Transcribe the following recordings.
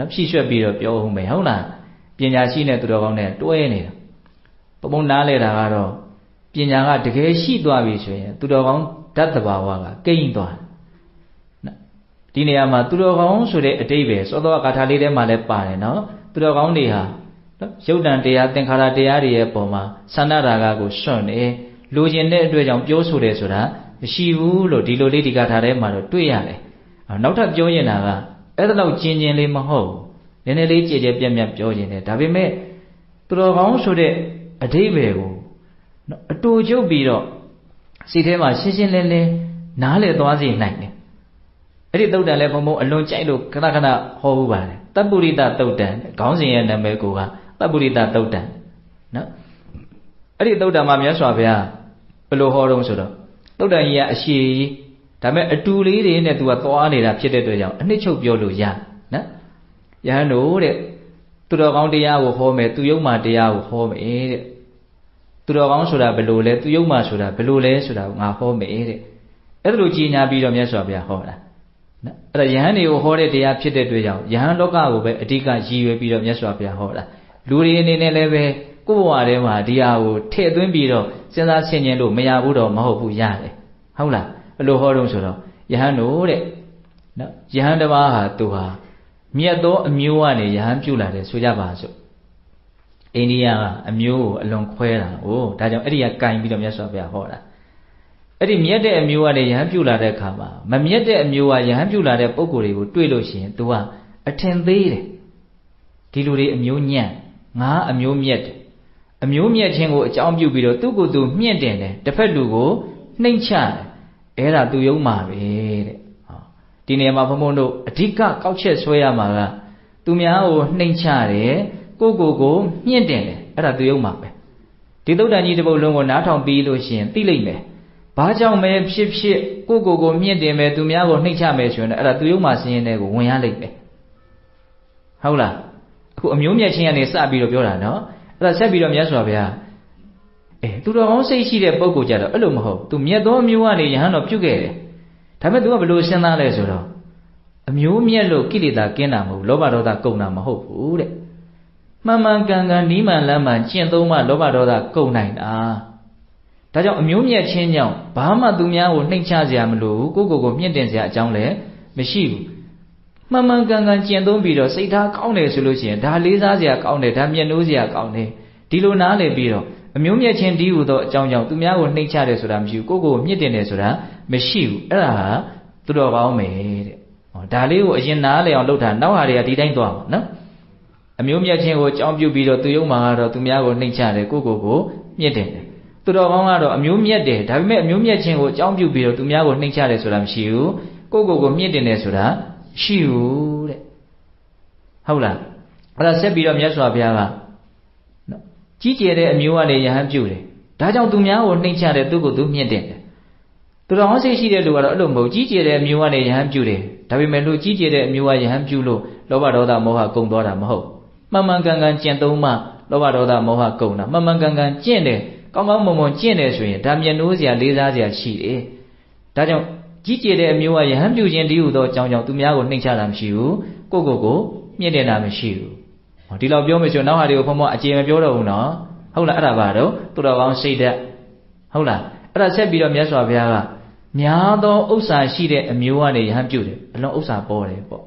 နော်ဖြည့်ရွှက်ပြီးတော့ပြောဦးမယ်ဟုတ်လားပညာရှိတဲ့သူတော်ကောင်းနဲ့တွဲနေတာပပုံနားလဲတာကတော့ပညာကတကယ်ရှိသွားပြီဆိုရင်သူတော်ကောင်းဓာတ်တဘာဝကကိမ့်သွားနော်ဒီနေရာမှာသူတော်ကောင်းဆိုတဲ့အတိတ်ပဲစောသောကာထာလေးထဲမှာလည်းပါတယ်နော်သူတော်ကောင်းတွေဟာနော်ရုပ်တံတရားသင်္ခါရတရားတွေရဲ့ပုံမှာသန္တာရာဂကိုစွန့်နေလိုချင်တဲ့အတွက်ကြောင့်ပြောဆိုတယ်ဆိုတာမရှိဘူးလို့ဒီလိုလေးဒီကာထာထဲမှာတော့တွေ့ရတယ်နောက်ထပ်ပြောရင်တာက အဲ့ဒါတော့ကျင်ကျင်လေးမဟုတ်နည်းနည်းလေးကြည်ကြဲပြက်ပြက်ပြောခြင်းတယ်ဒါပေမဲ့သူတော်ကောင်းဆိုတဲ့အဓိပ္ပာယ်ကိုအတူချုပ်ပြီးတော့စိတ်ထဲမှာရှင်းရှင်းလင်းလင်းနားလည်သွားစေနိုင်တယ်အဲ့ဒီတုတ်တန်လည်းဘုံဘုံအလွန်ကြိုက်လို့ခဏခဏဟောဘူးပါတယ်တပ်ပုရိသတုတ်တန်ခေါင်းစဉ်ရဲ့နာမည်ကိုကတပ်ပုရိသတုတ်တန်နော်အဲ့ဒီတုတ်တန်မှာမြတ်စွာဘုရားဘယ်လိုဟောတော့ဆိုတော့တုတ်တန်ကြီးကအရှိကြီး ဒါပေမဲ့အတူလေးတွေနဲ့သူကသွားနေတာဖြစ်တဲ့အတွက်ကြောင့်အနှစ်ချုပ်ပြောလို့ရနော်ယဟန်တို့တဲ့သူတော်ကောင်းတရားကိုဟောမယ်သူယုံမှတရားကိုဟောမယ်တဲ့သူတော်ကောင်းဆိုတာဘယ်လိုလဲသူယုံမှဆိုတာဘယ်လိုလဲဆိုတာငါဟောမယ်တဲ့အဲ့ဒါလိုကြီးညာပြီးတော့မြတ်စွာဘုရားဟောတာနော်အဲ့ဒါယဟန်တွေကိုဟောတဲ့တရားဖြစ်တဲ့အတွက်ကြောင့်ယဟန်လောကကိုပဲအဓိကရည်ရွယ်ပြီးတော့မြတ်စွာဘုရားဟောတာလူတွေအနေနဲ့လည်းပဲကိုယ့်ဘဝထဲမှာဒီဟာကိုထည့်သွင်းပြီးတော့စဉ်းစားဆင်ခြင်လို့မရဘူးတော့မဟုတ်ဘူးရတယ်ဟုတ်လား ဘယ်လိုဟောတော့ဆိုတော့ယဟန်တို့တဲ့နော်ယဟန်တစ်ပါးဟာသူဟာမြတ်သောအမျိုးကနေယဟန်ပြုလာတယ်ဆိုကြပါစို့အိန္ဒိယကအမျိုးကိုအလွန်ခွဲတာဟိုဒါကြောင့်အဲ့ဒီကကင်ပြီးတော့မြတ်စွာဘုရားဟောတာအဲ့ဒီမြတ်တဲ့အမျိုးကနေယဟန်ပြုလာတဲ့အခါမှာမမြတ်တဲ့အမျိုးကယဟန်ပြုလာတဲ့ပုံကိုယ်တွေကိုတွေ့လို့ရှိရင် तू ကအထင်သေးတယ်ဒီလူတွေအမျိုးညံ့ငါအမျိုးမြတ်တယ်အမျိုးမြတ်ခြင်းကိုအကြောင်းပြုပြီးတော့သူ့ကိုယ်သူမြင့်တင်တယ်တစ်ဖက်လူကိုနှိမ့်ချတယ် အဲ့ဒါသူယုံမှာပဲတဲ့ဟောဒီနေရာမှာဘုံဘုံတို့အဓိကကောက်ချက်ဆွဲရမှာကသူများကိုနှိမ့်ချတယ်ကိုကိုကိုမြင့်တင်တယ်အဲ့ဒါသူယုံမှာပဲဒီသုဒ္ဓန်ကြီးတစ်ပုဒ်လုံးကိုနားထောင်ပြီးလို့ရှိရင်သိလိမ့်မယ်ဘာကြောင့်မဲဖြစ်ဖြစ်ကိုကိုကိုမြင့်တင်မယ်သူများကိုနှိမ့်ချမယ်ဆိုရင်အဲ့ဒါသူယုံမှာစင်းရင်တွေကိုဝင်ရလိမ့်မယ်ဟုတ်လားအခုအမျိုးမြတ်ချင်းကနေစပြီးတော့ပြောတာနော်အဲ့ဒါဆက်ပြီးတော့မြတ်စွာဘုရား အဲသူတော်ကောင်းစိတ်ရှိတဲ့ပုဂ္ဂိုလ်ကြတော့အဲ့လိုမဟုတ်သူမြတ်သောအမျိုးကနေယဟန်တော်ပြုတ်ခဲ့တယ်ဒါပေမဲ့ तू ကဘယ်လိုစဉ်းစားလဲဆိုတော့အမျိုးမြတ်လို့ကိလေသာကင်းတာမဟုတ်လောဘဒေါသကုန်တာမဟုတ်ဘူးတဲ့မှန်မှန်ကန်ကန်နီးမှန်လမ်းမှန်ကျင့်သုံးမှလောဘဒေါသကုန်နိုင်တာဒါကြောင့်အမျိုးမြတ်ချင်းကြောင့်ဘာမှသူများကိုနှိမ့်ချစရာမလိုဘူးကိုကိုကိုမြင့်တင်စရာအကြောင်းလည်းမရှိဘူးမှန်မှန်ကန်ကန်ကျင့်သုံးပြီးတော့စိတ်ထားကောင်းတယ်ဆိုလို့ရှိရင်ဒါလေးစားစရာကောင်းတယ်ဒါမျက်နှိုးစရာကောင်းတယ်ဒီလိုနားလည်ပြီးတော့ အမျိုးမြတ်ချင်းဒီဟုသောအကြောင်းကြောင့်သူများကိုနှိမ့်ချတယ်ဆိုတာမရှိဘူးကိုကိုကိုမြင့်တင်တယ်ဆိုတာမရှိဘူးအဲ့ဒါဟာသူတော်ကောင်းမယ်တဲ့ဟောဒါလေးကိုအရင်နားလည်အောင်လုပ်တာနောက်ဟာတွေကဒီတိုင်းသွားမှာနော်အမျိုးမြတ်ချင်းကိုအကြောင်းပြုပြီးတော့သူယုံမှာကတော့သူများကိုနှိမ့်ချတယ်ကိုကိုကိုမြင့်တင်တယ်သူတော်ကောင်းကတော့အမျိုးမြတ်တယ်ဒါပေမဲ့အမျိုးမြတ်ချင်းကိုအကြောင်းပြုပြီးတော့သူများကိုနှိမ့်ချတယ်ဆိုတာမရှိဘူးကိုကိုကိုမြင့်တင်တယ်ဆိုတာရှိဘူးတဲ့ဟုတ်လားအဲ့ဒါဆက်ပြီးတော့မြတ်စွာဘုရားကနော် ကြီးကျယ်တဲ့အမျိုးကနေယဟန်ပြုတယ်ဒါကြောင့်သူများကိုနှိမ့်ချတယ်သူ့ကိုသူမြင့်တင်တယ်သူတော်ဟောစိတ်ရှိတဲ့လူကတော့အဲ့လိုမဟုတ်ကြီးကျယ်တဲ့အမျိုးကနေယဟန်ပြုတယ်ဒါပေမဲ့လို့ကြီးကျယ်တဲ့အမျိုးကယဟန်ပြုလို့လောဘဒေါသမောဟကုန်သွားတာမဟုတ်မှန်မှန်ကန်ကန်ကျင့်သုံးမှလောဘဒေါသမောဟကုန်တာမှန်မှန်ကန်ကန်ကျင့်တယ်ကောင်းကောင်းမွန်မွန်ကျင့်တယ်ဆိုရင်ဒါမျက်နှိုးစရာလေးစားစရာရှိတယ်ဒါကြောင့်ကြီးကျယ်တဲ့အမျိုးကယဟန်ပြုခြင်းတည်းဟူသောအကြောင်းကြောင့်သူများကိုနှိမ့်ချတာမရှိဘူးကိုကိုကိုမြင့်တင်တာမရှိဘူး ဒီလောက်ပြောမယ်ဆိုနောက်ဟာတွေကိုဘုံဘအကျေမပြောတော့ဘူးနော်ဟုတ်လားအဲ့ဒါပါတော့သူတော်ကောင်းစိတ်ဓာတ်ဟုတ်လားအဲ့ဒါဆက်ပြီးတော့မြတ်စွာဘုရားကများသောဥစ္စာရှိတဲ့အမျိုးကနေယဟန်ပြုတယ်အလုံးဥစ္စာပေါ်တယ်ပေါ့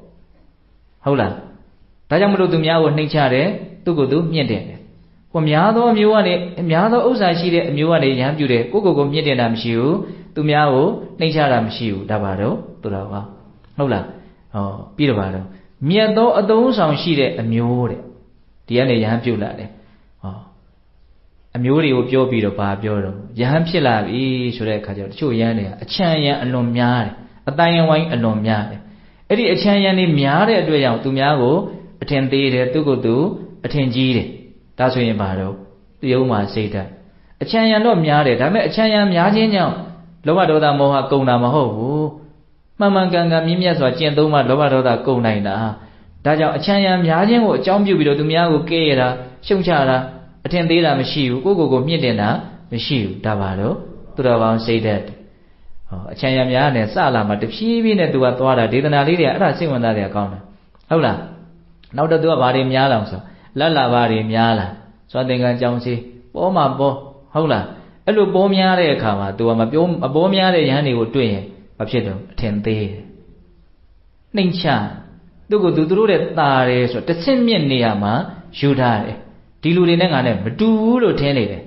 ဟုတ်လားဒါကြောင့်မလို့သူများကိုနှိမ့်ချတယ်သူ့ကိုယ်သူမြင့်တယ်ဟိုများသောအမျိုးကနေများသောဥစ္စာရှိတဲ့အမျိုးကနေယဟန်ပြုတယ်ကိုကိုကိုမြင့်တင်တာမရှိဘူးသူများကိုနှိမ့်ချတာမရှိဘူးဒါပါတော့သူတော်ကောင်းဟုတ်လားဟောပြီးတော့ပါတော့မြတ်သောအသုံးဆောင်ရှိတဲ့အမျိုးတဲ့ ဒီကနေယဟန်ပြုတ်လာတယ်ဟောအမျိုးတွေကိုပြောပြီးတော့ဘာပြောတော့ယဟန်ဖြစ်လာပြီဆိုတဲ့အခါကျတော့တချို့ယဟန်တွေကအချမ်းယံအလွန်များတယ်အတိုင်းဝိုင်းအလွန်များတယ်အဲ့ဒီအချမ်းယံတွေများတဲ့အတွက်ကြောင့်သူများကိုအထင်သေးတယ်သူကိုယ်သူအထင်ကြီးတယ်ဒါဆိုရင်ဘာတော့တယုံမှာစိတ်ဓာတ်အချမ်းယံတော့များတယ်ဒါပေမဲ့အချမ်းယံများခြင်းကြောင့်လောဘဒေါသမောဟကုန်တာမဟုတ်ဘူးမှန်မှန်ကန်ကန်မြင့်မြတ်စွာကျင့်သုံးမှလောဘဒေါသကုန်နိုင်တာ ဒါကြောင့်အချမ်းရံများခြင်းကိုအကြောင်းပြုပြီးတော့သူများကိုကဲရတာရှုံချတာအထင်သေးတာမရှိဘူးကိုကိုကိုမြင့်တင်တာမရှိဘူးဒါပါတော့သူတော်ကောင်းစိတ်သက်ဟောအချမ်းရံများနဲ့စလာမှတဖြည်းဖြည်းနဲ့သူကသွားတာဒေသနာလေးတွေအဲ့ဒါစိတ်ဝင်စားတယ်ကောင်းတယ်ဟုတ်လားနောက်တော့သူကဘာတွေများလောင်ဆိုလက်လာဘာတွေများလာစွာသင်္ကန်းကြောင်းစီပေါ်မှာပေါ်ဟုတ်လားအဲ့လိုပေါ်များတဲ့အခါမှာ तू ကမပြောမပေါ်များတဲ့ယဟန်တွေကိုတွေ့ရင်ဘာဖြစ်တော့အထင်သေးတယ်နှိမ်ချ သူ့ကိုသူတို့တဲ့ตาတယ်ဆိုတော့တစ်ဆင့်မြင့်နေရမှာယူထားတယ်ဒီလူတွေနဲ့ငါနဲ့မတူဘူးလို့ထင်နေတယ်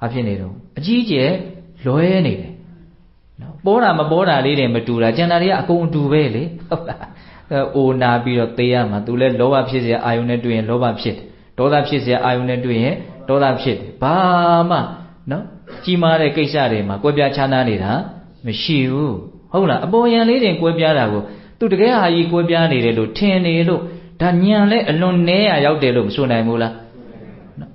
ဘာဖြစ်နေတော့အကြီးကျယ်လွဲနေတယ်နော်ပေါ်တာမပေါ်တာလေးတွေမတူတာကျန်တာတွေကအကုန်အတူပဲလေဟုတ်လားအိုနာပြီးတော့သေရမှာသူလဲလောဘဖြစ်เสียအာယုန်နဲ့တွေ့ရင်လောဘဖြစ်တယ်ဒေါသဖြစ်เสียအာယုန်နဲ့တွေ့ရင်ဒေါသဖြစ်တယ်ဘာမှနော်ကြီးမားတဲ့ကိစ္စတွေမှာကွဲပြားခြားနားနေတာမရှိဘူးဟုတ်လားအပေါ်ယံလေးတွေကွဲပြားတာကို သူတကယ်ဟာကြီးကွဲပြားနေတယ်လို့ထင်နေလို့ဒါညံလဲအလွန်နဲရရောက်တယ်လို့မဆိုနိုင်ဘူးလားနော်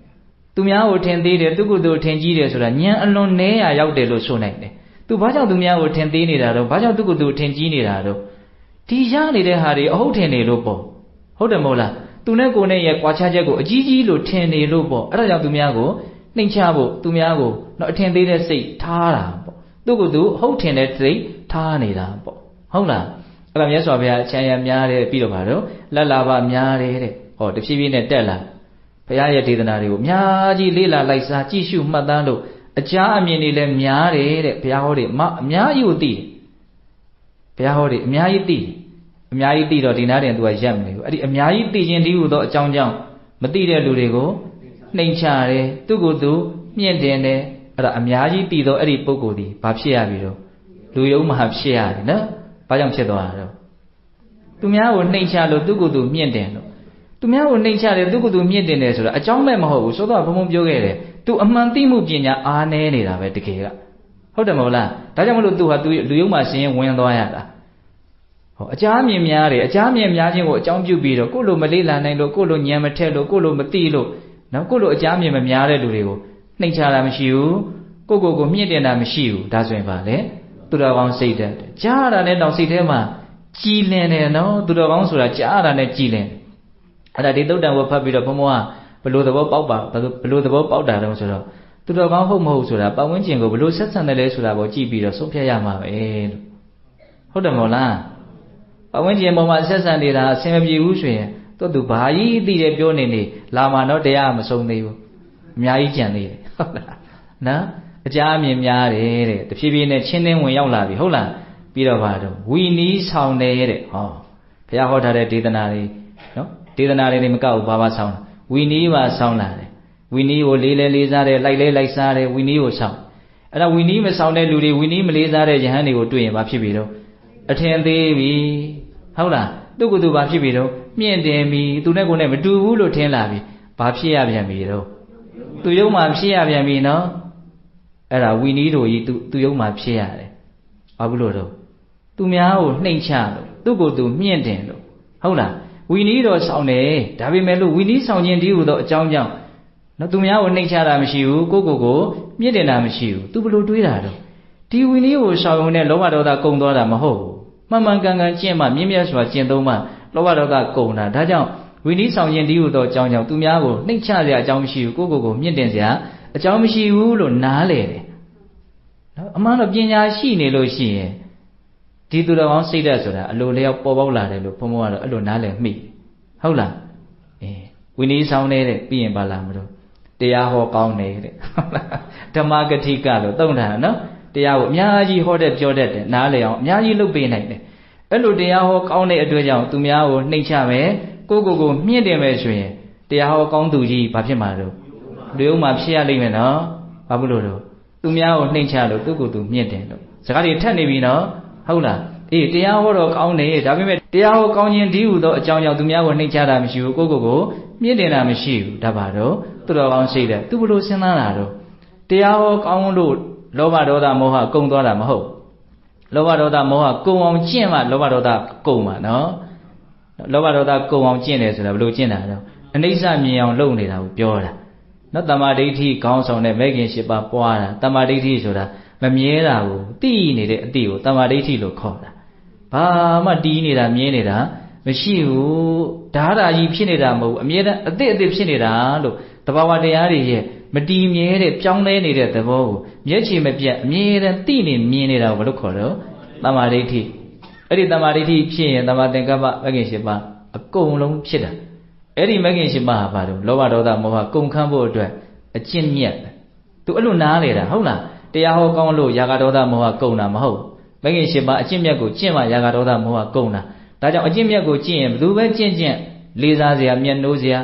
သူများကိုထင်သေးတယ်သူကသူထင်ကြီးတယ်ဆိုတာညံအလွန်နဲရရောက်တယ်လို့ဆိုနိုင်တယ်သူဘာကြောင့်သူများကိုထင်သေးနေတာတော့ဘာကြောင့်သူကသူထင်ကြီးနေတာတော့ဒီရနေတဲ့ဟာတွေအဟုတ်ထင်နေလို့ပေါ့ဟုတ်တယ်မဟုတ်လားသူနဲ့ကိုယ်နဲ့ရဲ့ကွာခြားချက်ကိုအကြီးကြီးလို့ထင်နေလို့ပေါ့အဲ့ဒါကြောင့်သူများကိုနှိမ်ချဖို့သူများကိုတော့အထင်သေးတဲ့စိတ်ထားတာပေါ့သူကသူဟုတ်ထင်တဲ့စိတ်ထားနေတာပေါ့ဟုတ်လား အဲ့ဒါမြတ်စွာဘုရားအချမ်းရများတယ်ပြီးတော့ပါတော့လက်လာပါများတယ်တဲ့ဟောတဖြည်းဖြည်းနဲ့တက်လာဘုရားရဲ့ဒေသနာတွေကိုအများကြီးလေ့လာလိုက်စားကြည့်ရှုမှတ်သားလို့အကြအမြင်တွေလည်းများတယ်တဲ့ဘုရားဟောတွေမအများကြီးကိုသိတယ်ဘုရားဟောတွေအများကြီးသိတယ်အများကြီးသိတော့ဒီနားတင်သူကရက်မနေဘူးအဲ့ဒီအများကြီးသိခြင်းဒီဟုသောအကြောင်းကြောင့်မသိတဲ့လူတွေကိုနှိမ်ချတယ်သူ့ကိုယ်သူမြင့်တင်တယ်အဲ့ဒါအများကြီးသိတော့အဲ့ဒီပုဂ္ဂိုလ်ဒီဘာဖြစ်ရပြီတော့လူယုံမှဖြစ်ရတယ်နော် ဘာကြောင့်ဖြစ်သွားတာတော့သူများကိုနှိမ်ချလို့သူ့ကိုယ်သူမြင့်တင်လို့သူများကိုနှိမ်ချတယ်သူ့ကိုယ်သူမြင့်တင်တယ်ဆိုတာအကြောင်းမဲ့မဟုတ်ဘူးဆိုတော့ဘုံဘုံပြောခဲ့တယ်သူအမှန်သိမှုပညာအားနည်းနေတာပဲတကယ်ကဟုတ်တယ်မဟုတ်လားဒါကြောင့်မလို့သူဟာသူလူယုံမှရှင်ရင်ဝင်သွားရတာဟောအကြမ်းမြင်များတယ်အကြမ်းမြင်များခြင်းကိုအကြောင်းပြုပြီးတော့ကိုယ့်လိုမလေးလာနိုင်လို့ကိုယ့်လိုညံမထက်လို့ကိုယ့်လိုမသိလို့နော်ကိုယ့်လိုအကြမ်းမြင်မများတဲ့လူတွေကိုနှိမ်ချတာမရှိဘူးကိုယ့်ကိုယ်ကိုမြင့်တင်တာမရှိဘူးဒါဆိုရင်ပါလေ သူတော်ကောင်းစိတ်တတ်တယ်ကြားရတာနဲ့တော့စိတ်ထဲမှာကြည်လင်တယ်နော်သူတော်ကောင်းဆိုတာကြားရတာနဲ့ကြည်လင်အဲ့ဒါဒီသုတ်တံဝတ်ဖတ်ပြီးတော့ဘုံဘုံကဘလို့သဘောပေါက်ပါဘလို့သဘောပေါက်တာတုံးဆိုတော့သူတော်ကောင်းဟုတ်မဟုတ်ဆိုတာပတ်ဝန်းကျင်ကိုဘလို့ဆက်ဆံတယ်လဲဆိုတာကိုကြည့်ပြီးတော့ဆုံးဖြတ်ရမှာပဲလို့ဟုတ်တယ်မဟုတ်လားပတ်ဝန်းကျင်ပေါ်မှာဆက်ဆံနေတာအဆင်မပြေဘူးဆိုရင်တို့သူဘာကြီးသိတယ်ပြောနေနေလာမှာတော့တရားမဆုံးသေးဘူးအများကြီးကြံသေးတယ်ဟုတ်လားနော် အကြအမြင်များတယ်တဲ့တဖြည်းဖြည်းနဲ့ချင်းနှင်းဝင်ရောက်လာပြီဟုတ်လားပြီးတော့ပါတော့ဝီနီးဆောင်တယ်တဲ့ဟောဘုရားဟောထားတဲ့ဒေသနာတွေနော်ဒေသနာတွေနေမကောက်ဘူးဘာဘာဆောင်ဝီနီးပါဆောင်လာတယ်ဝီနီးကိုလေးလဲလေးစားတယ်လိုက်လဲလိုက်စားတယ်ဝီနီးကိုဆောင်အဲ့ဒါဝီနီးမဆောင်တဲ့လူတွေဝီနီးမလေးစားတဲ့ယဟန်တွေကိုတွေ့ရင်ဘာဖြစ်ပြီတော့အထင်သေးပြီဟုတ်လားသူ့ကိုယ်သူဘာဖြစ်ပြီတော့မြင့်တင်ပြီသူနဲ့ကိုယ်နဲ့မတူဘူးလို့ထင်လာပြီဘာဖြစ်ရပြန်ပြီတော့သူယုံမှဖြစ်ရပြန်ပြီနော် အဲ့ဒါဝီနီးတို့ကြီးသူသူယုံမှဖြစ်ရတယ်ဘာဘူးလို့တော့သူများကိုနှိမ်ချလို့သူ့ကိုယ်သူမြင့်တင်လို့ဟုတ်လားဝီနီးတော်ဆောင်တယ်ဒါပေမဲ့လို့ဝီနီးဆောင်ခြင်းဒီဟုသောအကြောင်းကြောင့်နော်သူများကိုနှိမ်ချတာမရှိဘူးကိုကိုကိုမြင့်တင်တာမရှိဘူးသူဘလို့တွေးတာတော့ဒီဝီနီးကိုဆောင်ုံနဲ့လောဘဒေါသကုံသွားတာမဟုတ်ဘူးမှန်မှန်ကန်ကန်ကျင့်မှမြင့်မြတ်စွာကျင့်သုံးမှလောဘဒေါသကုံတာဒါကြောင့်ဝီနီးဆောင်ခြင်းဒီဟုသောအကြောင်းကြောင့်သူများကိုနှိမ်ချစရာအကြောင်းမရှိဘူးကိုကိုကိုမြင့်တင်စရာ အကြောင်းမရှိဘူးလို့နားလေတယ်နော်အမှန်တော့ပညာရှိနေလို့ရှိရင်ဒီသူတော်ကောင်းစိတ်ဓာတ်ဆိုတာအလိုလျောက်ပေါ်ပေါက်လာတယ်လို့ဘုံဘုံကတော့အဲ့လိုနားလည်မိဟုတ်လားအေးဝိနည်းဆောင်နေတဲ့ပြီးရင်ပါလာမလို့တရားဟောကောင်းနေတဲ့ဓမ္မဂတိကလို့သုံးတာနော်တရားကိုအများကြီးဟောတဲ့ပြောတတ်တယ်နားလည်အောင်အများကြီးလုပ်ပေးနိုင်တယ်အဲ့လိုတရားဟောကောင်းတဲ့အတွက်ကြောင့်သူများကိုနှိမ့်ချမယ်ကိုကိုကိုမြင့်တင်မယ်ဆိုရင်တရားဟောကောင်းသူကြီးဘာဖြစ်မှာတော့ လူုံမှာဖြစ်ရလိမ့်မယ်နော်ဘာဖြစ်လို့တော့သူများကိုနှိမ့်ချလို့သူကိုသူမြင့်တင်လို့စကားတွေထက်နေပြီနော်ဟုတ်လားအေးတရားဟောတော့ကောင်းတယ်ဒါပေမဲ့တရားဟောကောင်းခြင်းဒီဟုသောအကြောင်းကြောင့်သူများကိုနှိမ့်ချတာမရှိဘူးကိုကိုကိုမြင့်တင်တာမရှိဘူးဒါပါတော့သူတော်ကောင်းစိတ်တဲ့သူဘလို့စဉ်းစားတာတော့တရားဟောကောင်းလို့လောဘဒေါသမောဟကုံသွားတာမဟုတ်လောဘဒေါသမောဟကုံအောင်ကျင့်မှလောဘဒေါသကုံမှာနော်လောဘဒေါသကုံအောင်ကျင့်တယ်ဆိုတာဘလို့ကျင့်တာတော့အနိစ္စမြင်အောင်လုပ်နေတာကိုပြောတာ နော်တမာဒိဋ္ဌိခေါင်းဆောင်တဲ့မဲခင်၈ပါးပွားတာတမာဒိဋ္ဌိဆိုတာမမြဲတာကိုသိနေတဲ့အတိကိုတမာဒိဋ္ဌိလို့ခေါ်တာဘာမှတီးနေတာမြဲနေတာမရှိဘူးဓာတာကြီးဖြစ်နေတာမဟုတ်ဘူးအမြဲတမ်းအသစ်အသစ်ဖြစ်နေတာလို့တဘာဝတရားတွေရဲ့မတီးမြဲတဲ့ပြောင်းလဲနေတဲ့သဘောကိုမျက်ခြေမပြတ်အမြဲတမ်းသိနေမြင်နေတာကိုဘယ်လိုခေါ်တော့တမာဒိဋ္ဌိအဲ့ဒီတမာဒိဋ္ဌိဖြစ်ရင်တမာသင်္ကပ္ပမဂ္ဂင်၈ပါးအအကုန်လုံးဖြစ်တာ အဲ့ဒီမဂ်ခင်ရှင်ပါဟာဘာလို့လောဘဒေါသမောဟကုန်ခန်းဖို့အတွက်အကျင့်မြတ်သူအဲ့လိုနားလေတာဟုတ်လားတရားဟောကောင်းလို့ຢာကဒေါသမောဟကုန်တာမဟုတ်မဂ်ခင်ရှင်ပါအကျင့်မြတ်ကိုကျင့်မှຢာကဒေါသမောဟကုန်တာဒါကြောင့်အကျင့်မြတ်ကိုကျင့်ရင်ဘယ်သူပဲကျင့်ကျင့်လေးစားစရာမျက်နှိုးစရာ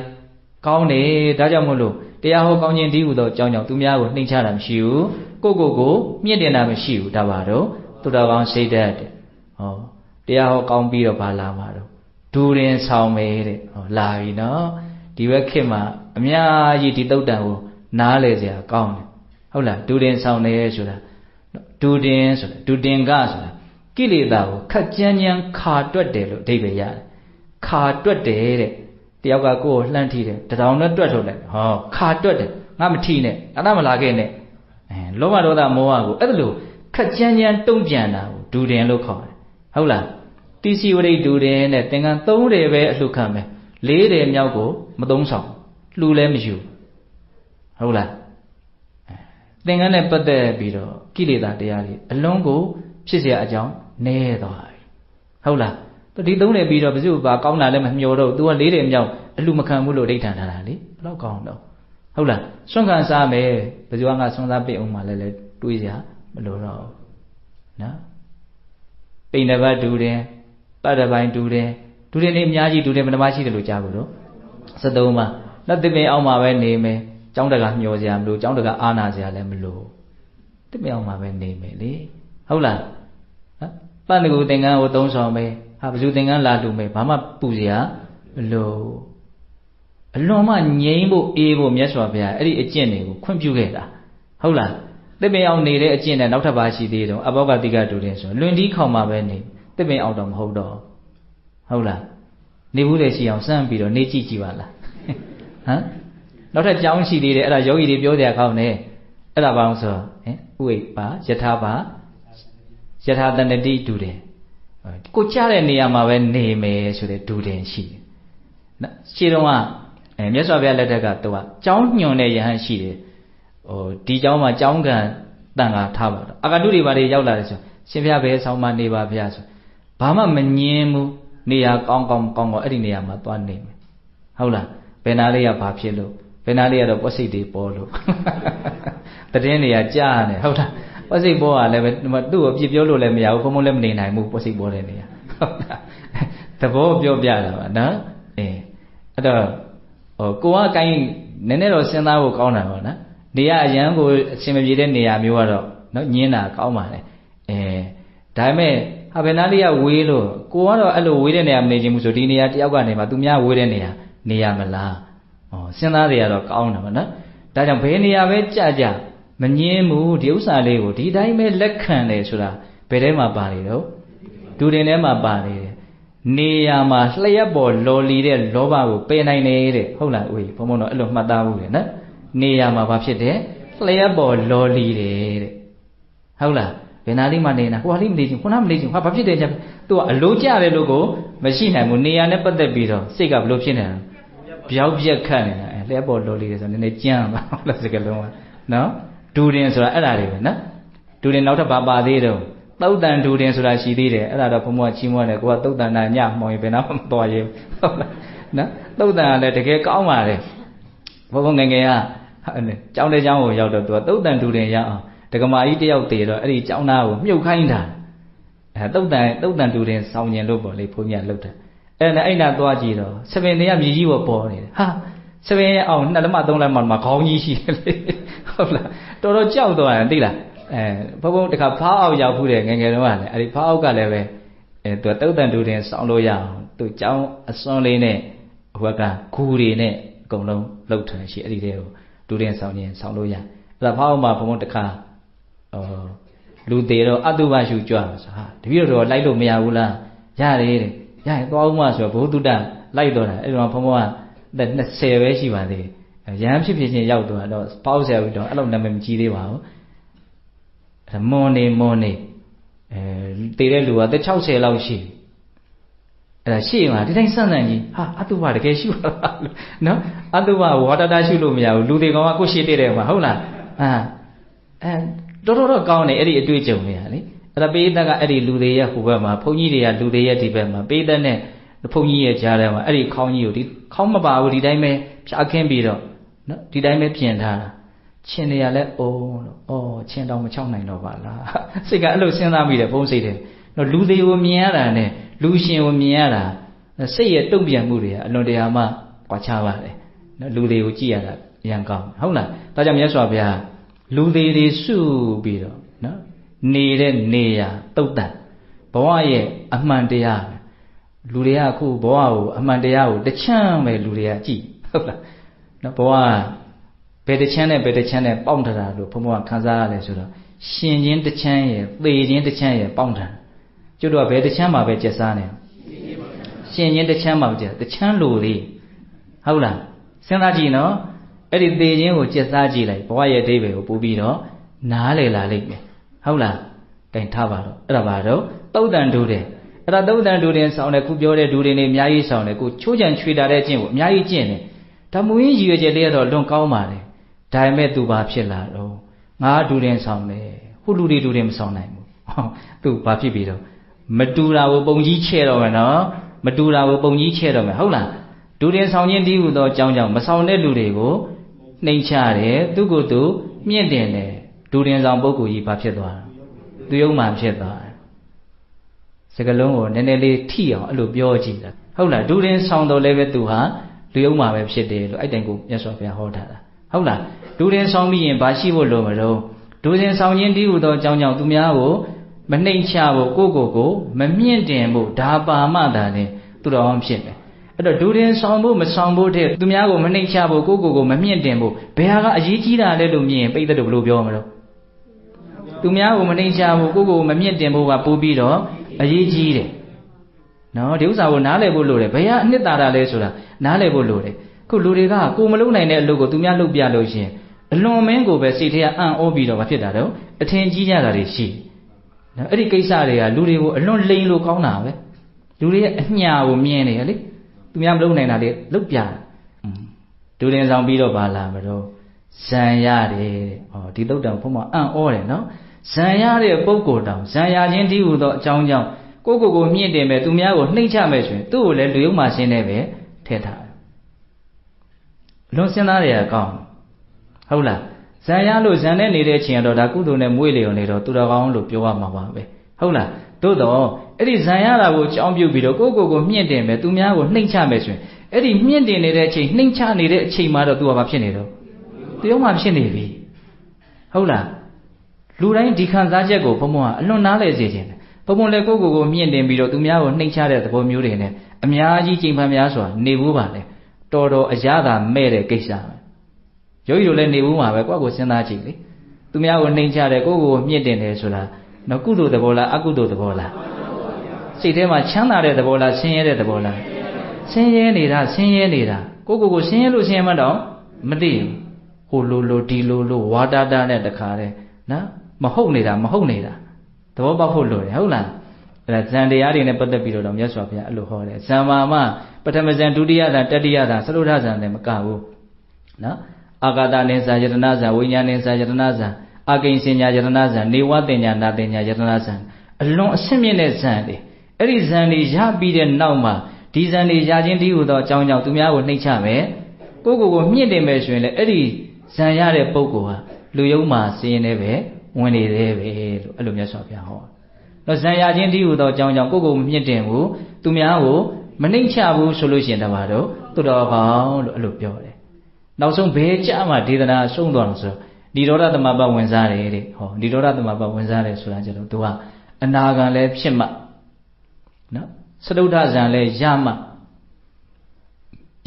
ကောင်းတယ်ဒါကြောင့်မို့လို့တရားဟောကောင်းခြင်းဒီဟုသောအကြောင်းကြောင့်သူများကိုနှိမ်ချတာမရှိဘူးကိုကိုကိုမြင့်တင်တာမရှိဘူးဒါပါတော့သူတော်ကောင်းစိတ်ဓာတ်တဲ့ဟောတရားဟောကောင်းပြီးတော့ဘာလာမှာတော့ ဒူရင်ဆောင်မယ်တဲ့ဟောလာပြီနော်ဒီဘက်ခေတ်မှာအများကြီးဒီတုတ်တန်ကိုနားလေစရာကောင်းတယ်ဟုတ်လားဒူရင်ဆောင်တယ်ဆိုတာဒူတင်ဆိုတာဒူတင်ကဆိုတာကိလေသာကိုခက်ကြမ်းကြမ်းခါတွက်တယ်လို့အဓိပ္ပာယ်ရတယ်ခါတွက်တယ်တဲ့တယောက်ကကိုယ်ကိုလှမ်းထိတယ်တထောင်နဲ့တွက်ထုတ်လိုက်ဟောခါတွက်တယ်ငါမထိနဲ့အနာမလာခဲ့နဲ့အဲလောဘဒေါသမောဟကိုအဲ့ဒါလို့ခက်ကြမ်းကြမ်းတုံ့ပြန်တာကိုဒူတင်လို့ခေါ်တယ်ဟုတ်လား တိစီဝရိတ်ဒူတင်နဲ့သင်္ကန်း၃တယ်ပဲအလှခံမယ်၄တယ်မြောက်ကိုမသုံးဆောင်လှူလည်းမယူဟုတ်လားသင်္ကန်းနဲ့ပတ်သက်ပြီးတော့ကိလေသာတရားတွေအလုံးကိုဖြစ်เสียအကြောင်းနဲသွားပြီဟုတ်လားဒီသုံးတယ်ပြီးတော့ဘယ်သူဘာကောင်းတာလည်းမမျှော်တော့ तू က၄တယ်မြောက်အလှမခံဘူးလို့ဒိဋ္ဌာန်ထားတာလေဘယ်တော့ကောင်းတော့ဟုတ်လားစွန့်ခံစားမယ်ဘယ်သူကငါစွန့်စားပိတ်အောင်မှလည်းလဲတွေးစရာမလိုတော့နော်ပိန်တစ်ပတ်တူတယ် ပတ်တစ်ပိုင်းတူတယ်တူတယ်နေအများကြီးတူတယ်ဘယ်နှမရှိတယ်လို့ကြားဘူးတော့73ပါလက်သပင်အောင်မှာပဲနေမယ်ကျောင်းတကမျောစရာမလိုကျောင်းတကအာနာစရာလည်းမလိုသပင်အောင်မှာပဲနေမယ်လေဟုတ်လားနော်ပတ်တကူသင်္ကန်းကိုသုံးဆောင်မယ်ဟာဘယ်သူသင်္ကန်းလာလူမယ်ဘာမှပူစရာမလိုအလွန်မှငြိမ်းဖို့အေးဖို့မြတ်စွာဘုရားအဲ့ဒီအကျင့်တွေကိုခွင့်ပြုခဲ့တာဟုတ်လားသစ်ပင်အောင်နေတဲ့အကျင့်နဲ့နောက်ထပ်ပါရှိသေးတယ်အဘောကတိကတူတယ်ဆိုလွင်ဒီခေါင်မှာပဲနေ သစ်ပင်အောင်တော့မဟုတ်တော့ဟုတ်လားနေဘူးလေရှိအောင်စမ်းပြီးတော့နေကြည့်ကြည့်ပါလားဟမ်နောက်ထပ်ကြောင်းရှိသေးတယ်အဲ့ဒါယောဂီတွေပြောကြကောင်းတယ်အဲ့ဒါဘာလို့ဆိုဟင်ဥိပါယထာပါယထာတဏတိတူတယ်ကိုကြားတဲ့နေရာမှာပဲနေမယ်ဆိုတဲ့ဒူတယ်ရှိတယ်နော်ရှင်းတော့ကအဲမြတ်စွာဘုရားလက်ထက်ကသူကကြောင်းညွန်တဲ့ယဟန်ရှိတယ်ဟိုဒီကြောင်းမှာကြောင်းကံတန်ခါထားပါတော့အာဂတုတွေဘာတွေရောက်လာတယ်ဆိုရှင်ဘုရားဘယ်ဆောင်းမနေပါဘုရားဆို ဘာမှမငင်းဘူးနေရာကောင်းကောင်းကောင်းကောင်းအဲ့ဒီနေရာမှာသွားနေမယ်ဟုတ်လားဘယ်နာလေးကဘာဖြစ်လို့ဘယ်နာလေးကတော့ပွက်စိတ်တွေပေါ်လို့တည်င်းနေရာကြားနေဟုတ်လားပွက်စိတ်ပေါ်ကလည်းပဲသူ့ကိုအပြစ်ပြောလို့လည်းမရဘူးဘုံဘုံလည်းမနေနိုင်ဘူးပွက်စိတ်ပေါ်တဲ့နေရာဟုတ်လားသဘောပြောပြတာပါနော်အေးအဲ့တော့ဟိုကိုကအကိုင်းနည်းနည်းတော့စဉ်းစားဖို့ကောင်းတာပေါ့နော်နေရာအရန်ကိုအရှင်မပြေတဲ့နေရာမျိုးကတော့နော်ညင်းတာကောင်းပါလေအဲဒါပေမဲ့ ဟာဘယ်နာလေးကဝေးလို့ကိုကတော့အဲ့လိုဝေးတဲ့နေရာမနေခြင်းဘူးဆိုဒီနေရာတယောက်ကနေမှသူများဝေးတဲ့နေရာနေရမလားဩစဉ်းစားတွေကတော့ကောင်းတယ်ဗောနော်ဒါကြောင့်ဘယ်နေရာပဲကြကြမငင်းဘူးဒီဥစ္စာလေးကိုဒီတိုင်းပဲလက်ခံတယ်ဆိုတာဘယ်ထဲမှာပါနေတော့ဒူတင်ထဲမှာပါနေတယ်နေရာမှာလျှက်ပေါ်လော်လီတဲ့လောဘကိုပယ်နိုင်တယ်တဲ့ဟုတ်လားဦးဘုံဘုံတော့အဲ့လိုမှတ်သားဘူးလေနော်နေရာမှာဘာဖြစ်တယ်လျှက်ပေါ်လော်လီတယ်တဲ့ဟုတ်လား ဘယ်နာလေးမှနေတာဟိုဟာလေးမနေချင်ခုနမနေချင်ဟာဘာဖြစ်တယ်ကြသူကအလိုကြတယ်လို့ကိုမရှိနိုင်ဘူးနေရာနဲ့ပတ်သက်ပြီးတော့စိတ်ကဘလို့ဖြစ်နေတာပြောက်ပြက်ခတ်နေတာအဲလျှက်ပေါ်လော်လီတယ်ဆိုတော့နည်းနည်းကြမ်းပါဟုတ်လားစကလုံးကနော်ဒူရင်ဆိုတာအဲ့ဒါတွေပဲနော်ဒူရင်နောက်ထပ်ဘာပါသေးတော့သုတ်တန်ဒူတင်ဆိုတာရှိသေးတယ်အဲ့ဒါတော့ဘုံဘွားချီးမွမ်းတယ်ကိုကသုတ်တန်နာညမှောင်ရင်ဘယ်တော့မှမတော်ရင်ဟုတ်လားနော်သုတ်တန်ကလည်းတကယ်ကောင်းပါလေဘုံဘုံငငယ်ကကျောင်းတဲ့ကျောင်းကိုရောက်တော့သူကသုတ်တန်ဒူတင်ရအောင် ဒကမာကြီးတယောက်တည်တော့အဲ့ဒီကျောင်းသားကိုမြုပ်ခိုင်းတာအဲသုတ်တန်သုတ်တန်ဒူတင်ဆောင်းကျင်လို့ပေါ့လေဘုန်းကြီးကလှုပ်တယ်အဲ့ဒါအဲ့နာသွားကြည့်တော့ဆပင်တွေကမြေကြီးပေါ်ပေါ်နေတယ်ဟာဆပင်ရဲ့အောင်နှစ်လက်မသုံးလက်မမှာခေါင်းကြီးရှိတယ်လေဟုတ်လားတော်တော်ကြောက်သွားတယ်သိလားအဲဘုံဘုံတခါဖားအောက်ရောက်ဘူးတယ်ငငယ်တုန်းကလည်းအဲ့ဒီဖားအောက်ကလည်းပဲအဲသူတုတ်တန်တူတင်စောင်းလို့ရအောင်သူကျောင်းအစွန်းလေးနဲ့ဟိုကဂူတွေနဲ့အကုန်လုံးလှုပ်ထန်ရှိအဲ့ဒီတဲ့ကိုတူတင်စောင်းခြင်းစောင်းလို့ရအဲ့ဒါဖားအောက်မှာဘုံဘုံတခါဟော လူသေးတော့အတုပရှုကြွဆိုဟာတပည့်တော်လိုက်လို့မရဘူးလားရတယ်တဲ့ရရင်သွားဦးမဆိုဘုသူတ္တလိုက်တော့တာအဲ့တော့ဘုံဘုံက20ပဲရှိပါသေးတယ်ရဟန်းဖြစ်ဖြစ်ချင်းရောက်တော့တော့ပေါ့ဆရာဦးတော့အဲ့လိုနာမည်မကြီးသေးပါဘူးမွန်နေမွန်နေအဲတည်တဲ့လူကသက်60လောက်ရှိအဲ့ဒါရှိမှာဒီတိုင်းစမ်းစမ်းကြီးဟာအတုပတကယ်ရှိပါလားနော်အတုပဝါတတာရှိလို့မရဘူးလူတွေကောင်ကကိုရှိတဲ့တယ်မှာဟုတ်လားအာအဲ တော်တော်တော့ကောင်းတယ်အဲ့ဒီအတွေ့အကြုံတွေကလေအဲ့ဒါပိဋကကအဲ့ဒီလူတွေရဲ့ဟိုဘက်မှာဘုန်းကြီးတွေကလူတွေရဲ့ဒီဘက်မှာပိဋကနဲ့ဘုန်းကြီးရဲ့ကြားထဲမှာအဲ့ဒီခေါင်းကြီးကိုဒီခေါင်းမပါဘူးဒီတိုင်းပဲဖြာခင်းပြီးတော့နော်ဒီတိုင်းပဲပြင်ထားတာချင်းတွေကလည်းအိုးလို့ဩချင်းတောင်မချောက်နိုင်တော့ပါလားစိတ်ကအဲ့လိုစဉ်းစားမိတယ်ဘုန်းစိတ်တယ်နော်လူသေးကိုမြင်ရတာနဲ့လူရှင်ကိုမြင်ရတာစိတ်ရဲ့တုံ့ပြန်မှုတွေကအလွန်တရာမှကွာခြားပါတယ်နော်လူသေးကိုကြည့်ရတာအရင်ကောင်းဟုတ်လားဒါကြောင့်မြတ်စွာဘုရား လူသေးတွေစုပြီးတော့နော်နေတဲ့နေရာတုတ်တန်ဘဝရဲ့အမှန်တရားလူတွေကအခုဘဝကိုအမှန်တရားကိုတချမ်းပဲလူတွေကကြည့်ဟုတ်လားနော်ဘဝဘယ်တချမ်းနဲ့ဘယ်တချမ်းနဲ့ပေါင်းထတာလို့ဘုံဘဝခံစားရတယ်ဆိုတော့ရှင်ချင်းတချမ်းရဲ့သေချင်းတချမ်းရဲ့ပေါင်းထတာကျွတ်တော့ဘယ်တချမ်းမှာပဲကျက်စားနေရှင်ချင်းတချမ်းမှာပဲကျက်တချမ်းလိုလေးဟုတ်လားစဉ်းစားကြည့်နော် အဲ့ဒီသေချင်းကိုကျက်စားကြည့်လိုက်ဘဝရဲ့အဓိပ္ပာယ်ကိုပို့ပြီးတော့နားလေလာလိမ့်မယ်ဟုတ်လားတိုင်ထားပါတော့အဲ့ဒါပါတော့တုတ်တန်ဒူတယ်အဲ့ဒါတုတ်တန်ဒူတယ်ဆောင်းတယ်ခုပြောတဲ့ဒူတွေနေအများကြီးဆောင်းတယ်ကိုချိုးချံချွေတာတဲ့အကျင့်ကိုအများကြီးကျင့်တယ်ဒါမူရင်းရည်ရွယ်ချက်လေးကတော့လွန်ကောင်းပါလေဒါပေမဲ့သူဘာဖြစ်လာတော့ငါဒူတင်ဆောင်တယ်ဟိုလူတွေဒူတင်မဆောင်နိုင်ဘူးဟောသူဘာဖြစ်ပြီတော့မတူတာကိုပုံကြီးချဲ့တော့မယ်နော်မတူတာကိုပုံကြီးချဲ့တော့မယ်ဟုတ်လားဒူတင်ဆောင်ခြင်းတည်းဟူသောအကြောင်းကြောင့်မဆောင်တဲ့လူတွေကို နှိမ်ချတယ်သူကသူမြင့်တင်တယ်ဒူတင်ဆောင်ပုဂ္ဂိုလ်ကြီးဘာဖြစ်သွားသူယုံမှဖြစ်သွားတယ်စကလုံးကိုနည်းနည်းလေးထိအောင်အဲ့လိုပြောကြည့်တာဟုတ်လားဒူတင်ဆောင်တော့လည်းပဲသူဟာလူယုံမှပဲဖြစ်တယ်လို့အဲ့တိုင်ကိုမြတ်စွာဘုရားဟောထားတာဟုတ်လားဒူတင်ဆောင်ပြီးရင်ဘာရှိဖို့လိုမလို့ဒူတင်ဆောင်ခြင်းတည်းဟူသောအကြောင်းကြောင့်သူများကိုမနှိမ်ချဖို့ကိုကိုကိုမမြင့်တင်ဖို့ဒါပါမှသာလေသူတော်အောင်ဖြစ်မယ် အဲ့တော့ဒူတင်ဆောင်ဖို့မဆောင်ဖို့တဲ့သူများကိုမနှိမ်ချဖို့ကိုကိုကိုမမြင့်တင်ဖို့ဘယ်ဟာကအရေးကြီးတာလဲလို့မြင်ရင်ပိဋကတ်တို့ဘယ်လိုပြောမလို့သူများကိုမနှိမ်ချဖို့ကိုကိုကိုမမြင့်တင်ဖို့ကပို့ပြီးတော့အရေးကြီးတယ်နော်ဒီဥစ္စာကိုနားလည်ဖို့လိုတယ်ဘယ်ဟာအနှစ်သာရလဲဆိုတာနားလည်ဖို့လိုတယ်ခုလူတွေကကိုမလုံနိုင်တဲ့အလုပ်ကိုသူများလုပ်ပြလို့ရှင်အလွန်မင်းကိုပဲစိတ်ထဲကအံ့ဩပြီးတော့မဖြစ်တာတော့အထင်ကြီးကြတာတွေရှိနော်အဲ့ဒီကိစ္စတွေကလူတွေကိုအလွန်လိန်လို့ကောင်းတာပဲလူတွေရဲ့အညာကိုမြင်နေရလေ သူများမလုံနိုင်တာလေလုပ်ပြတာဒူရင်ဆောင်ပြီးတော့ပါလာမတော့ဇံရတယ်တဲ့ဟောဒီသုတ်တံဘုံမှာအံ့ဩတယ်နော်ဇံရတဲ့ပုဂ္ဂိုလ်တောင်ဇံရခြင်းတည်းဟူသောအကြောင်းကြောင့်ကိုကိုကိုမြင့်တင်မဲ့သူများကိုနှိမ့်ချမဲ့ဆိုရင်သူ့ကိုလည်းလူယုံမှရှင်းနေပဲထည့်ထားလွန်စဉ်းစားရကောင်းဟုတ်လားဇံရလို့ဇံနဲ့နေတဲ့အချိန်တော့ဒါကုသိုလ်နဲ့မွေးလျော်နေတော့သူတော်ကောင်းလို့ပြောရမှာပါပဲဟုတ်လား သို့တော့အဲ့ဒီဇံရတာကိုကြောင်းပြုတ်ပြီးတော့ကိုကိုကိုမြင့်တင်မယ်သူများကိုနှိမ့်ချမယ်ဆိုရင်အဲ့ဒီမြင့်တင်နေတဲ့အချိန်နှိမ့်ချနေတဲ့အချိန်မှာတော့သူကဘာဖြစ်နေတော့သူရောမှဖြစ်နေပြီဟုတ်လားလူတိုင်းဒီခံစားချက်ကိုဘုံဘုံကအလွန်နားလည်စေခြင်းတယ်ဘုံဘုံလည်းကိုကိုကိုမြင့်တင်ပြီးတော့သူများကိုနှိမ့်ချတဲ့သဘောမျိုးတွေနဲ့အများကြီးချိန်ပန်များစွာနေဘူးပါလေတော်တော်အရသာမဲ့တဲ့ကိစ္စပဲယောဂီတို့လည်းနေဘူးမှာပဲကိုယ့်ကိုစဉ်းစားကြည့်လေသူများကိုနှိမ်ချတယ်ကိုယ့်ကိုမြင့်တင်တယ်ဆိုတာ နော်ကုသိုလ်သဘောလားအကုသိုလ်သဘောလားစိတ်ထဲမှာချမ်းသာတဲ့သဘောလားဆင်းရဲတဲ့သဘောလားဆင်းရဲနေတာဆင်းရဲနေတာကိုယ့်ကိုယ်ကိုဆင်းရဲလို့ဆင်းရဲမှတော့မသိဘူးဟိုလိုလိုဒီလိုလိုဝါတာတာနဲ့တခါတည်းနော်မဟုတ်နေတာမဟုတ်နေတာသဘောပေါက်ဖို့လိုတယ်ဟုတ်လားအဲ့ဒါဇန်တရားတွေနဲ့ပတ်သက်ပြီးတော့မြတ်စွာဘုရားအဲ့လိုဟောတယ်ဇံမာမပထမဇန်ဒုတိယဇန်တတိယဇန်သရုဒ္ဓဇန်လည်းမကဘူးနော်အာဂတနိစာယတနာဇန်ဝိညာဉ်နိစာယတနာဇန် အာကိဉ္စညာယတနာဇန်နေဝတင်ညာနာတင်ညာယတနာဇန်အလွန်အဆင့်မြင့်တဲ့ဇန်တွေအဲ့ဒီဇန်တွေရပြီးတဲ့နောက်မှာဒီဇန်တွေရခြင်းတည်းဟူသောအကြောင်းကြောင့်သူများကိုနှိမ့်ချမယ်ကိုကိုကိုမြင့်တင်မယ်ဆိုရင်လည်းအဲ့ဒီဇန်ရတဲ့ပုဂ္ဂိုလ်ဟာလူယုံမှာစည်ရင်လည်းပဲဝင်နေတယ်ပဲလို့အဲ့လိုမြတ်စွာဘုရားဟောတော့ဇံရခြင်းတည်းဟူသောအကြောင်းကြောင့်ကိုကိုမြင့်တင်ဘူးသူများကိုမနှိမ့်ချဘူးဆိုလို့ရှိရင်တပါတော့သူတော်ကောင်းလို့အဲ့လိုပြောတယ်နောက်ဆုံးဘယ်ကြမှာဒေသနာဆုံးသွားလို့ဆိုတော့ ဒီရောဓသမပတ်ဝင်စားတယ်တဲ့ဟောဒီရောဓသမပတ်ဝင်စားတယ်ဆိုတာကျတော့သူကအနာဂံလည်းဖြစ်မှနော်စတုဒ္ဓဇံလည်းရမှ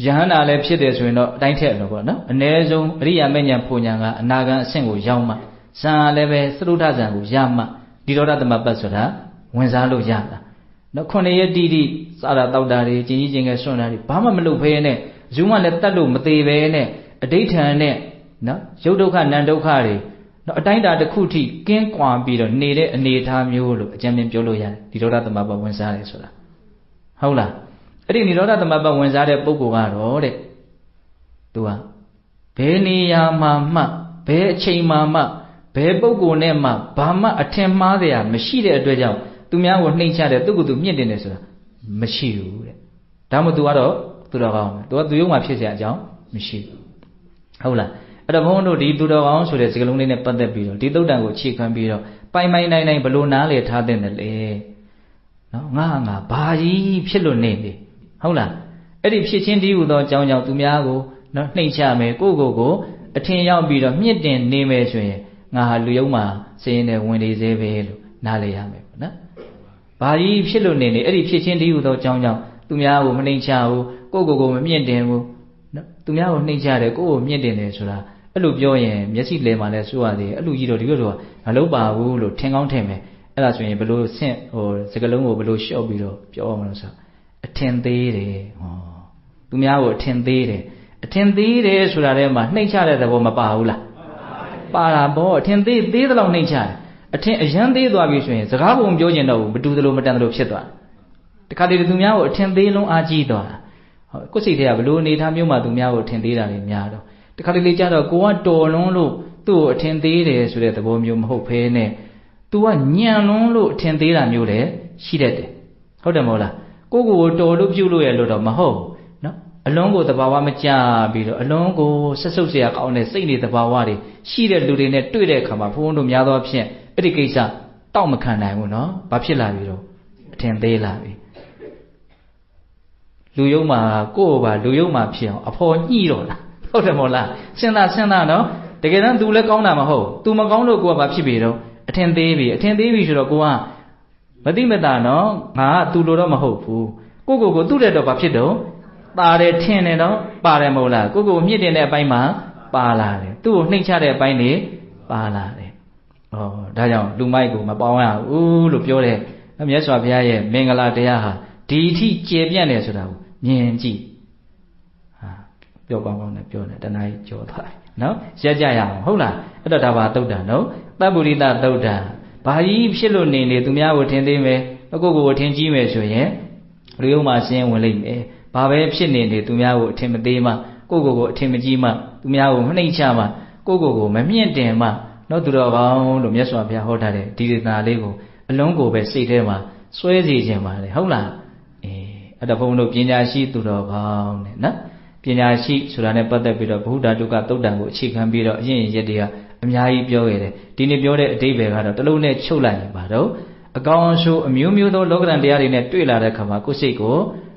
ယဟန္တာလည်းဖြစ်တယ်ဆိုရင်တော့အတိုင်းထက်လို့ပေါ့နော်အ ਨੇ ဆုံးအရိယာမဉ္ဇဉ်ပူညာကအနာဂံအဆင့်ကိုရောက်မှဇံလည်းပဲစတုဒ္ဓဇံကိုရမှဒီရောဓသမပတ်ဆိုတာဝင်စားလို့ရတာနော်ခုနှစ်ရက်တိတိစားတာတောက်တာတွေကျင်ကြီးကျင်ငယ်စွန့်တာတွေဘာမှမလုပ်ဖဲနဲ့ဇူးမှလည်းတတ်လို့မသေးပဲနဲ့အဋိဋ္ဌံနဲ့ နော်ရုပ်ဒုက္ခနံဒုက္ခတွေနော်အတိုင်းတာတစ်ခုထိကင်းကွာပြီးတော့နေတဲ့အနေအထားမျိုးလို့အကြံဉာဏ်ပြောလို့ရတယ်ဒီရောဓသမပတ်ဝင်စားတယ်ဆိုတာဟုတ်လားအဲ့ဒီនិရောဓသမပတ်ဝင်စားတဲ့ပုဂ္ဂိုလ်ကတော့တဲ့သူကဘယ်နေရာမှာမှဘယ်အချိန်မှာမှဘယ်ပုဂ္ဂိုလ်နဲ့မှဘာမှအထင်မှားစရာမရှိတဲ့အတွက်ကြောင့်သူများကိုနှိမ့်ချတဲ့သူ့ကိုယ်သူမြင့်တင်တယ်ဆိုတာမရှိဘူးတဲ့ ဒါမှမဟုတ် तू ကတော့သူတော်ကောင်းပဲ तू ကသူယုံမှာဖြစ်เสียအကြောင်းမရှိဘူးဟုတ်လား အဲ့တော့ဘုန်းတို့ဒီသူတော်ကောင်းဆိုတဲ့စကားလုံးလေးနဲ့ပတ်သက်ပြီးတော့ဒီသုတ်တန်ကိုခြေခံပြီးတော့ပိုင်ပိုင်နိုင်နိုင်ဘလို့နားလေထားတဲ့လေနော်ငါငါဘာကြီးဖြစ်လို့နေလေဟုတ်လားအဲ့ဒီဖြစ်ချင်းတည်းဟူသောအကြောင်းကြောင့်သူများကိုနော်နှိမ့်ချမယ်ကိုကိုကိုအထင်ရောက်ပြီးတော့မြင့်တင်နေမယ်ဆိုရင်ငါဟာလူယုံမှာစင်းနေဝင်နေသေးပဲလို့နားလေရမယ်ပေါ့နော်ဘာကြီးဖြစ်လို့နေနေအဲ့ဒီဖြစ်ချင်းတည်းဟူသောအကြောင်းကြောင့်သူများကိုမနှိမ့်ချဘူးကိုကိုကိုမမြင့်တင်ဘူးနော်သူများကိုနှိမ့်ချတယ်ကိုကိုမြင့်တင်တယ်ဆိုတာ အဲ့လိုပြောရင်မျက်စိလဲမှာလဲစိုးရသေးအဲ့လိုကြီးတော့ဒီလိုတော့မလုပ်ပါဘူးလို့ထင်ကောင်းထင်မယ်အဲ့ဒါဆိုရင်ဘလို့ဆင့်ဟိုစကလုံးကိုဘလို့လျှော့ပြီးတော့ပြောအောင်လို့ဆိုအထင်သေးတယ်ဟောသူများကိုအထင်သေးတယ်အထင်သေးတယ်ဆိုတာထဲမှာနှိမ့်ချတဲ့သဘောမပါဘူးလားပါတာပေါ့အထင်သေးသေးသလောက်နှိမ့်ချတယ်အထင်အရန်သေးသွားပြီဆိုရင်စကားပုံပြောကျင်တော့ဘူးမတူသလိုမတန်သလိုဖြစ်သွားတယ်တခါတည်းသူများကိုအထင်သေးလုံးအားကြီးသွားတာဟုတ်ကိုယ်စိတ်ထဲကဘလို့အနေထားမျိုးမှသူများကိုအထင်သေးတာတွေများတော့ တခါတလေကြတော့ကိုကတော်လွန်းလို့သူ့ကိုအထင်သေးတယ်ဆိုတဲ့သဘောမျိုးမဟုတ်ဘဲနဲ့ तू ကညံလွန်းလို့အထင်သေးတာမျိုးလည်းရှိတတ်တယ်ဟုတ်တယ်မဟုတ်လားကိုကိုကိုတော်လို့ပြုလို့ရလို့တော့မဟုတ်နော်အလုံးကိုတဘာဝမကြပြီးတော့အလုံးကိုဆက်ဆုပ်เสียကောင်းတဲ့စိတ်နေတဘာဝတွေရှိတဲ့လူတွေနဲ့တွေ့တဲ့အခါမှာဘုန်းဘုန်းတို့များသောအားဖြင့်အဲ့ဒီကိစ္စတောက်မခံနိုင်ဘူးနော်ဘာဖြစ်လာပြီတော့အထင်သေးလာပြီလူယုံမှာကိုယ့်ဘာလူယုံမှာဖြစ်အောင်အဖော်ညှိတော့လား ဟုတ်တယ်မဟုတ်လားစဉ်းစားစဉ်းစားနော်တကယ်တမ်း तू လည်းကောင်းတာမဟုတ် तू မကောင်းလို့ကိုကဘာဖြစ်ပြီတော့အထင်သေးပြီအထင်သေးပြီဆိုတော့ကိုကမတိမတာနော်ငါက तू လိုတော့မဟုတ်ဘူးကိုကိုကိုသူ့တဲ့တော့ဘာဖြစ်တော့ပါတယ်ထင်တယ်နော်ပါတယ်မဟုတ်လားကိုကိုမြင့်တင်တဲ့အပိုင်းမှာပါလာတယ်သူ့ကိုနှိမ့်ချတဲ့အပိုင်းနေပါလာတယ်ဩဒါကြောင့်လူမိုက်ကိုမပေါင်းရဘူးလို့ပြောတယ်မြတ်စွာဘုရားရဲ့မင်္ဂလာတရားဟာဒီအထိကျေပြန့်တယ်ဆိုတာကိုမြင်ကြည့်ဟာ ပြောကောင်းကောင်းနဲ့ပြောတယ်တဏှာကြီးကြောသွားတယ်နော်ရက်ကြရအောင်ဟုတ်လားအဲ့တော့ဒါပါတုတ်တန်နော်တပ္ပုရိသတုတ်တန်ဘာကြီးဖြစ်လို့နေနေသူများကိုထင်သေးမယ်အကိုကိုကိုထင်ကြီးမယ်ဆိုရင်လူယုံမှာဆင်းဝင်လိမ့်မယ်ဘာပဲဖြစ်နေနေသူများကိုအထင်မသေးမှကိုကိုကိုအထင်မကြီးမှသူများကိုမနှိမ့်ချမှကိုကိုကိုမမြင့်တင်မှနော်သူတော်ကောင်းလို့မြတ်စွာဘုရားဟောထားတဲ့ဒီဒေသနာလေးကိုအလုံးကိုပဲစိတ်ထဲမှာစွဲစီခြင်းပါလေဟုတ်လားအေးအဲ့တော့ဘုန်းတို့ပညာရှိသူတော်ကောင်းတဲ့နော် ပညာရှိဆိုတာနဲ့ပတ်သက်ပြီးတော့ဘုဟုဓာတုကသုတ်တံကိုအခြေခံပြီးတော့အရင်ရက်တွေကအများကြီးပြောခဲ့တယ်ဒီနေ့ပြောတဲ့အတိပ္ပယ်ကတော့တလုံးနဲ့ချုပ်လိုက်ရင်ပါတော့အကောင်အဆိုးအမျိုးမျိုးသောလောကဓာတ်တရားတွေနဲ့တွေ့လာတဲ့ခါမှာကိုယ်စိတ်ကို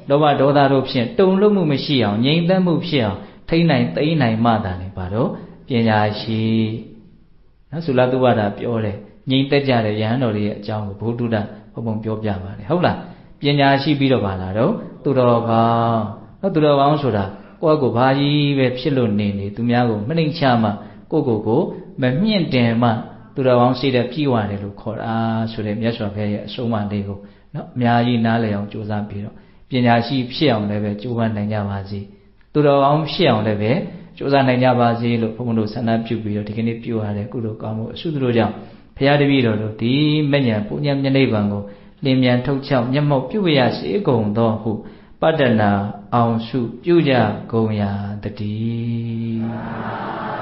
လောဘဒေါသတို့ဖြင့်တုန်လှုပ်မှုမရှိအောင်ငြိမ်သက်မှုဖြစ်အောင်ထိမ့်နိုင်သိမ့်နိုင်မှသာလေပါတော့ပညာရှိနော်သုလသုဝါဒပြောတယ်ငြိမ်သက်ကြတဲ့ယဟန်တော်တွေရဲ့အကြောင်းကိုဘုဒ္ဓဘုံဘုံပြောပြပါတယ်ဟုတ်လားပညာရှိပြီးတော့ပါလားတော့သူတော်ကောင်းနော်သူတော်ကောင်းဆိုတာ ကိုယ့်ကိုဘာကြီးပဲဖြစ်လို့နေနေသူများကိုမနှိမ့်ချမှကိုယ့်ကိုယ်ကိုမမြင့်တင်မှသူတော်ကောင်းရှိတဲ့ပြည့်ဝတယ်လို့ခေါ်တာဆိုတဲ့မြတ်စွာဘုရားရဲ့အဆုံးအမလေးကိုနော်အများကြီးနားလည်အောင်ကြိုးစားပြီးတော့ပညာရှိဖြစ်အောင်လည်းပဲကြိုးပမ်းနိုင်ကြပါစေသူတော်ကောင်းဖြစ်အောင်လည်းပဲကြိုးစားနိုင်ကြပါစေလို့ဘုန်းဘုန်းတို့ဆန္ဒပြုပြီးတော့ဒီကနေ့ပြုရတဲ့ကုသိုလ်ကောင်းမှုအဆုတို့ကြောင့်ဘုရားတပည့်တော်တို့ဒီမဉ္ဇဉ်ပုညံမျက်နှိပ်ပံကိုလင်းမြန်ထုတ်ချောက်မျက်မှောက်ပြုရစေကုန်သောဟု ပတ္တနာအောင်စုပြုကြကုန်ရာတည်း